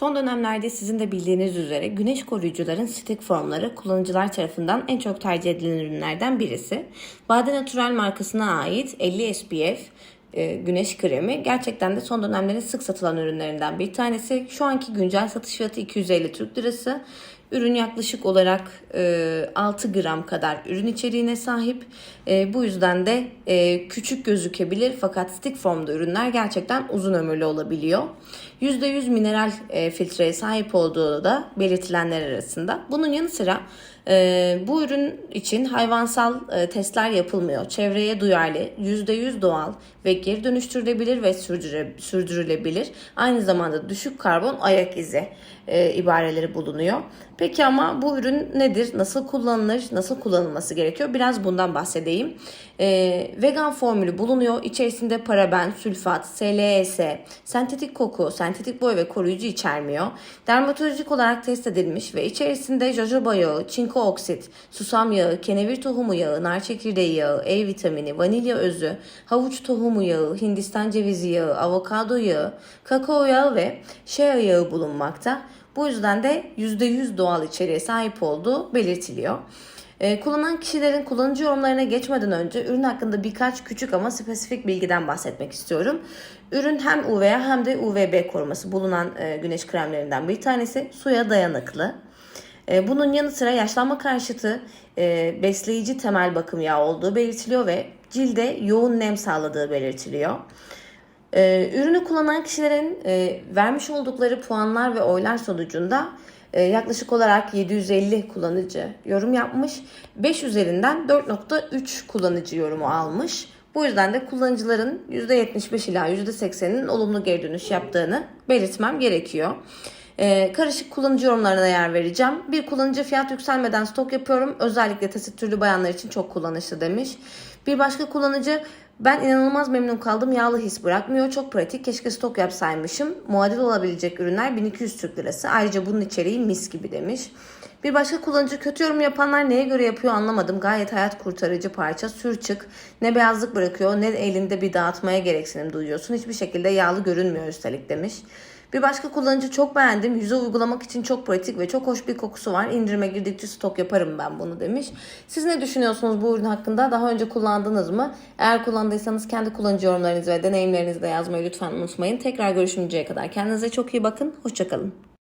Son dönemlerde sizin de bildiğiniz üzere güneş koruyucuların stick formları kullanıcılar tarafından en çok tercih edilen ürünlerden birisi. Bade Natural markasına ait 50 SPF e, güneş kremi gerçekten de son dönemlerin sık satılan ürünlerinden bir tanesi. Şu anki güncel satış fiyatı 250 Türk Lirası. Ürün yaklaşık olarak e, 6 gram kadar ürün içeriğine sahip. E, bu yüzden de e, küçük gözükebilir fakat stick formda ürünler gerçekten uzun ömürlü olabiliyor. %100 mineral e, filtreye sahip olduğu da belirtilenler arasında. Bunun yanı sıra e, bu ürün için hayvansal e, testler yapılmıyor. Çevreye duyarlı, %100 doğal ve geri dönüştürülebilir ve sürdürülebilir. Aynı zamanda düşük karbon ayak izi e, ibareleri bulunuyor. Peki ama bu ürün nedir? Nasıl kullanılır? Nasıl kullanılması gerekiyor? Biraz bundan bahsedeyim. E, vegan formülü bulunuyor. İçerisinde paraben, sülfat, SLES, sentetik koku, sentetik boya ve koruyucu içermiyor. Dermatolojik olarak test edilmiş ve içerisinde jojoba yağı, çinko oksit, susam yağı, kenevir tohumu yağı, nar çekirdeği yağı, E vitamini, vanilya özü, havuç tohumu yağı, hindistan cevizi yağı, avokado yağı, kakao yağı ve shea yağı bulunmakta. Bu yüzden de %100 doğal içeriğe sahip olduğu belirtiliyor. Ee, kullanan kişilerin kullanıcı yorumlarına geçmeden önce ürün hakkında birkaç küçük ama spesifik bilgiden bahsetmek istiyorum. Ürün hem UVA hem de UVB koruması bulunan e, güneş kremlerinden bir tanesi. Suya dayanıklı. E, bunun yanı sıra yaşlanma karşıtı e, besleyici temel bakım yağı olduğu belirtiliyor ve cilde yoğun nem sağladığı belirtiliyor. Ee, ürünü kullanan kişilerin e, vermiş oldukları puanlar ve oylar sonucunda e, yaklaşık olarak 750 kullanıcı yorum yapmış. 5 üzerinden 4.3 kullanıcı yorumu almış. Bu yüzden de kullanıcıların %75 ila %80'inin olumlu geri dönüş yaptığını belirtmem gerekiyor. Ee, karışık kullanıcı yorumlarına yer vereceğim. Bir kullanıcı fiyat yükselmeden stok yapıyorum. Özellikle tesettürlü bayanlar için çok kullanışlı demiş. Bir başka kullanıcı ben inanılmaz memnun kaldım. Yağlı his bırakmıyor. Çok pratik. Keşke stok yapsaymışım. Muadil olabilecek ürünler 1200 Türk Lirası. Ayrıca bunun içeriği mis gibi demiş. Bir başka kullanıcı kötü yorum yapanlar neye göre yapıyor anlamadım. Gayet hayat kurtarıcı parça. Sür çık. Ne beyazlık bırakıyor ne elinde bir dağıtmaya gereksinim duyuyorsun. Hiçbir şekilde yağlı görünmüyor üstelik demiş. Bir başka kullanıcı çok beğendim. Yüze uygulamak için çok pratik ve çok hoş bir kokusu var. İndirime girdikçe stok yaparım ben bunu demiş. Siz ne düşünüyorsunuz bu ürün hakkında? Daha önce kullandınız mı? Eğer kullandıysanız kendi kullanıcı yorumlarınızı ve deneyimlerinizi de yazmayı lütfen unutmayın. Tekrar görüşünceye kadar kendinize çok iyi bakın. Hoşçakalın.